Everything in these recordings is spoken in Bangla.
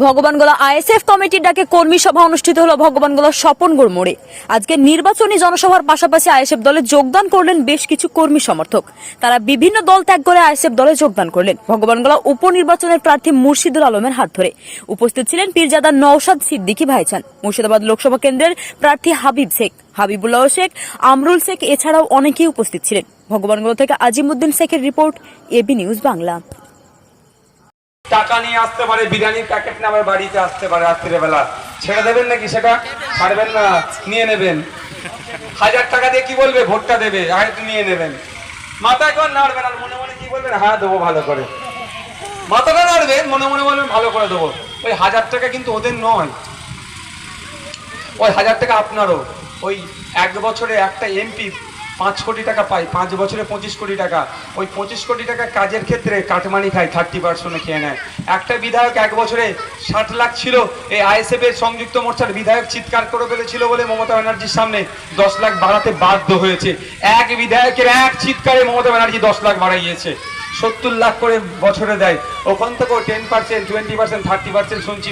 ভগবানগোলা আইএসএফ কমিটির ডাকে কর্মী সভা অনুষ্ঠিত হলো ভগবানগোলা স্বপনগড় মোড়ে আজকে নির্বাচনী জনসভার পাশাপাশি আইএসএফ দলে যোগদান করলেন বেশ কিছু কর্মী সমর্থক। তারা বিভিন্ন দল ত্যাগ করে আইএসএফ দলে যোগদান করলেন। ভগবানগোলা উপনির্বাচনের প্রার্থী মুর্শিদুল আলমের হাত ধরে। উপস্থিত ছিলেন পীরজাদা নওশাদ সিদ্দিকী ভাইচান মুর্শিদাবাদ লোকসভা কেন্দ্রের প্রার্থী হাবিব শেখ, হাবিবুল্লাহ শেখ, আমরুল শেখ এছাড়াও অনেকেই উপস্থিত ছিলেন। ভগবানগোলা থেকে আজিমুদ্দিন শেখের রিপোর্ট এবি নিউজ বাংলা। টাকা নিয়ে আসতে পারে বিরিয়ানির প্যাকেট নিয়ে আমার বাড়িতে আসতে পারে রাত্রিবেলা। ছেড়ে দেবেন নাকি সেটা? ছাড়বেন না, নিয়ে নেবেন। হাজার টাকা দিয়ে কি বলবে? ভোটটা দেবে হয়তো নিয়ে নেবেন। মাথায় কোন নাড়বেন আর মনে মনে কি বলবেন? হ্যাঁ দেবো ভালো করে। মাথাটা নাড়বেন, মনে মনে বলবেন, ভালো করে দেবো। ওই হাজার টাকা কিন্তু ওদের নয়। ওই হাজার টাকা আপনারও। ওই এক বছরে একটা এমপি পাঁচ কোটি টাকা পায় পাঁচ বছরে পঁচিশ কোটি টাকা। ওই পঁচিশ কোটি টাকা কাজের ক্ষেত্রে কাটমানি খায় থার্টি পার্সেন্টে খেয়ে নেয়। একটা বিধায়ক এক বছরে ষাট লাখ ছিল, এই আইএসএফ এর সংযুক্ত মোর্চার বিধায়ক চিৎকার করে ফেলেছিল বলে মমতা ব্যানার্জির সামনে দশ লাখ বাড়াতে বাধ্য হয়েছে। এক বিধায়কের এক চিৎকারে মমতা ব্যানার্জি দশ লাখ বাড়াইয়েছে। সত্তর লাখ করে বছরে দেয়। ওখান থেকেও ten percent twenty percent thirty percent শুনছি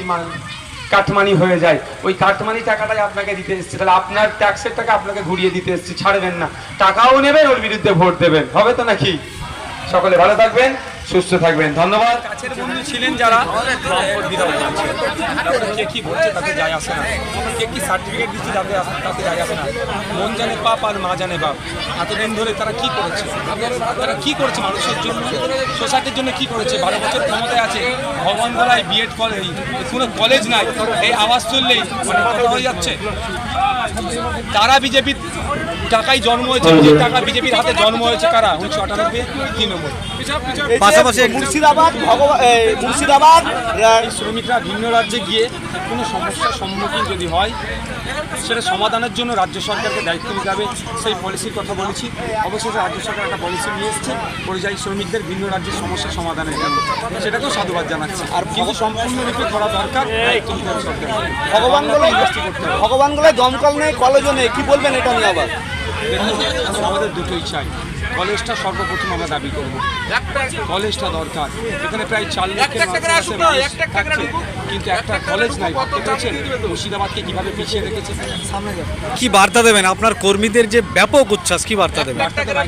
কাটমানি হয়ে যায়। ওই কাটমানি টাকাটাই আপনাকে দিতে এসছে। তাহলে আপনার ট্যাক্সের টাকা আপনাকে ঘুরিয়ে দিতে এসছে, ছাড়বেন না। টাকাও নেবেন, ওর বিরুদ্ধে ভোট দেবেন। হবে তো নাকি? সকলে ভালো থাকবেন। সুস্থ থাকবেন ধন্যবাদ। কাছের বন্ধু ছিলেন যারা কে কি বলছে তাতে যায় আসে না। কে কি সার্টিফিকেট দিচ্ছে তাতে আসে- তাতে যায় আসে না। মন জানে পাপ আর মা জানে বাপ। এতদিন ধরে তারা কি করেছে? তারা কি করেছে মানুষের জন্য? সোসাইটির জন্য কি করেছে? বারো বছর ক্ষমতায় আছে। ভগবান গলায় বিএড কলেজ কোনো কলেজ নাই। এই আওয়াজ তুললেই মানে কথা হয়ে যাচ্ছে। তারা বিজেপির টাকায় জন্ম হয়েছে। যে টাকা বিজেপির হাতে জন্ম হয়েছে কারা? উনিশশো আটানব্বই তৃণমূল। পাশাপাশি মুর্শিদাবাদ ভগবান মুর্শিদাবাদ শ্রমিকরা ভিন্ন রাজ্যে গিয়ে কোনো সমস্যার সম্মুখীন যদি হয় সেটা সমাধানের জন্য রাজ্য সরকারকে দায়িত্ব নিতে হবে। সেই পলিসির কথা বলেছি। অবশেষে রাজ্য সরকার একটা পলিসি নিয়ে এসছে। পরিযায়ী শ্রমিকদের ভিন্ন রাজ্যের সমস্যা সমাধানের জন্য। সেটাকেও সাধুবাদ জানাচ্ছে। আর কিন্তু সম্পূর্ণরূপে করা দরকার ভগবান ভগবান গলায় দমকল নেই কলেজও নেই। কি বলবেন এটা নিয়ে আবার? আমাদের দুটোই চাই কলেজটা সর্বপ্রথম আমরা দাবি করব। কলেজটা দরকার। এখানে প্রায় চার লক্ষের থাকছে। কিন্তু একটা কলেজ নাই। ভাবতে পেরেছেন মুর্শিদাবাদকে কীভাবে পিছিয়ে রেখেছে? কি বার্তা দেবেন? আপনার কর্মীদের যে ব্যাপক উচ্ছ্বাস কি বার্তা দেবেন?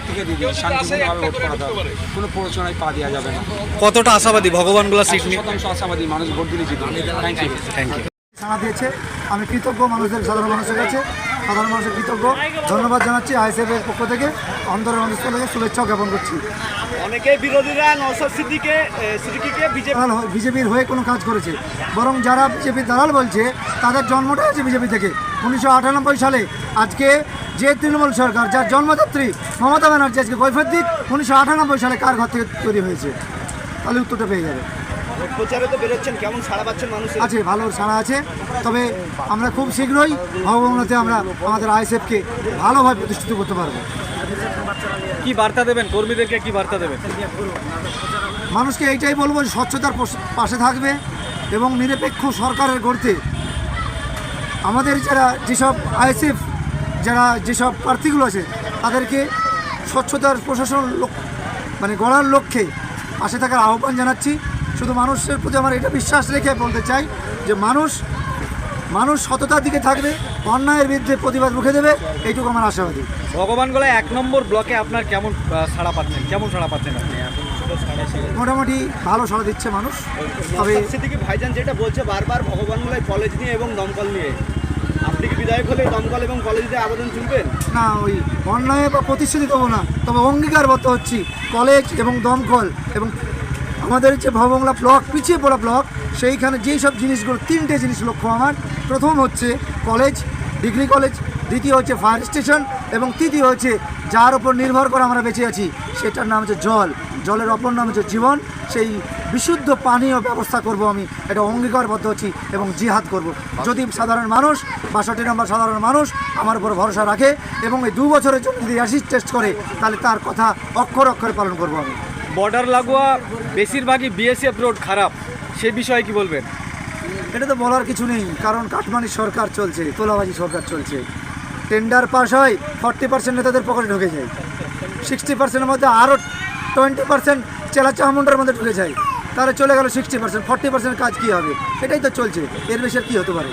থেকে দিয়ে দিন শান্তিপূর্ণভাবে ভোট করাতে হবে। কোনো প্ররোচনায় পা দেওয়া যাবে না। কতটা আশাবাদী? ভগবানগুলা সিট নিয়ে শতাংশ আশাবাদী মানুষ ভোট দিলে জিতবে। থ্যাংক ইউ থ্যাংক ইউ সাড়া দিয়েছে আমি কৃতজ্ঞ মানুষদের সাধারণ মানুষের কাছে। সাধারণ মানুষের কৃতজ্ঞ। ধন্যবাদ জানাচ্ছি আইএসএফের পক্ষ থেকে। অন্তরের মানুষের থেকে শুভেচ্ছাও জ্ঞাপন করছি। অনেকে বিরোধীরা নৌসদ সিদ্দিকে সিদ্দিকিকে বিজেপির হয়ে কোনো কাজ করেছে। বরং যারা বিজেপির দালাল বলছে তাদের জন্মটা হয়েছে বিজেপি থেকে। উনিশশো আটানব্বই সালে আজকে যে তৃণমূল সরকার যার জন্মদাত্রী মমতা ব্যানার্জি আজকে কৈফত দিক উনিশশো আটানব্বই সালে কার ঘর থেকে তৈরি হয়েছে? তাহলে উত্তরটা পেয়ে যাবে। প্রচারে তো বেরোচ্ছেন কেমন সাড়া পাচ্ছেন মানুষ আছে ভালো সাড়া আছে। তবে আমরা খুব শীঘ্রই ভগবানতে আমরা আমাদের আইএসএফকে ভালোভাবে প্রতিষ্ঠিত করতে পারব। কি বার্তা দেবেন? কর্মীদেরকে কি বার্তা দেবেন? মানুষকে এইটাই বলব যে স্বচ্ছতার পাশে থাকবে এবং নিরপেক্ষ সরকারের গড়তে। আমাদের যারা যেসব আইএসএফ যারা যেসব প্রার্থীগুলো আছে তাদেরকে স্বচ্ছতার প্রশাসন লোক মানে গড়ার লক্ষ্যে পাশে থাকার আহ্বান জানাচ্ছি। শুধু মানুষের প্রতি আমার এটা বিশ্বাস রেখে বলতে চাই যে মানুষ মানুষ সততার দিকে থাকবে অন্যায়ের বিরুদ্ধে প্রতিবাদ রুখে দেবে এইটুকু আমার আশাবাদী। ভগবানগোলায় এক নম্বর ব্লকে আপনার কেমন সাড়া পাচ্ছেন? কেমন সাড়া পাচ্ছেন আপনি? মোটামুটি ভালো সাড়া দিচ্ছে মানুষ। তবে সিদ্দিকি ভাইজান যেটা বলছে বারবার ভগবান গলায় কলেজ নিয়ে এবং দমকল নিয়ে। আপনি কি বিধায়ক হলে দমকল এবং কলেজ দিয়ে আবেদন তুলবেন না ওই অন্যায় বা প্রতিশ্রুতি দেবো না তবে অঙ্গীকারবদ্ধ হচ্ছি। কলেজ এবং দমকল এবং আমাদের যে ভবংলা ব্লক, পিছিয়ে পড়া ব্লক, সেইখানে যেই সব জিনিসগুলো, তিনটে জিনিস লক্ষ্য আমার। প্রথম হচ্ছে কলেজ, ডিগ্রি কলেজ, দ্বিতীয় হচ্ছে ফায়ার স্টেশন এবং তৃতীয় হচ্ছে যার ওপর নির্ভর করে আমরা বেঁচে আছি, সেটার নাম হচ্ছে জল। জলের অপর নাম হচ্ছে জীবন। সেই বিশুদ্ধ পানীয় ব্যবস্থা করব আমি, এটা অঙ্গীকারবদ্ধ হচ্ছি এবং জিহাদ করব। যদি সাধারণ মানুষ বাষট্টি নম্বর সাধারণ মানুষ আমার উপর ভরসা রাখে এবং এই দু বছরের জন্য যদি অ্যাসিড টেস্ট করে, তাহলে তার কথা অক্ষর অক্ষরে পালন করব আমি। বর্ডার লাগোয়া, বেশিরভাগই বিএসএফ রোড খারাপ। সে বিষয়ে কি বলবেন? এটা তো বলার কিছু নেই, কারণ কাটমানি সরকার চলছে, তোলাবাজি সরকার চলছে। টেন্ডার পাস হয় ফর্টি পার্সেন্ট নেতাদের পকেটে ঢুকে যায়। সিক্সটি পার্সেন্টের মধ্যে আরও টোয়েন্টি পার্সেন্ট চেলা চামুন্ডার মধ্যে ঢুকে যায়। তাহলে চলে গেল সিক্সটি পার্সেন্ট ফর্টি পার্সেন্ট কাজ কী হবে? এটাই তো চলছে, এর বেশি কী হতে পারে?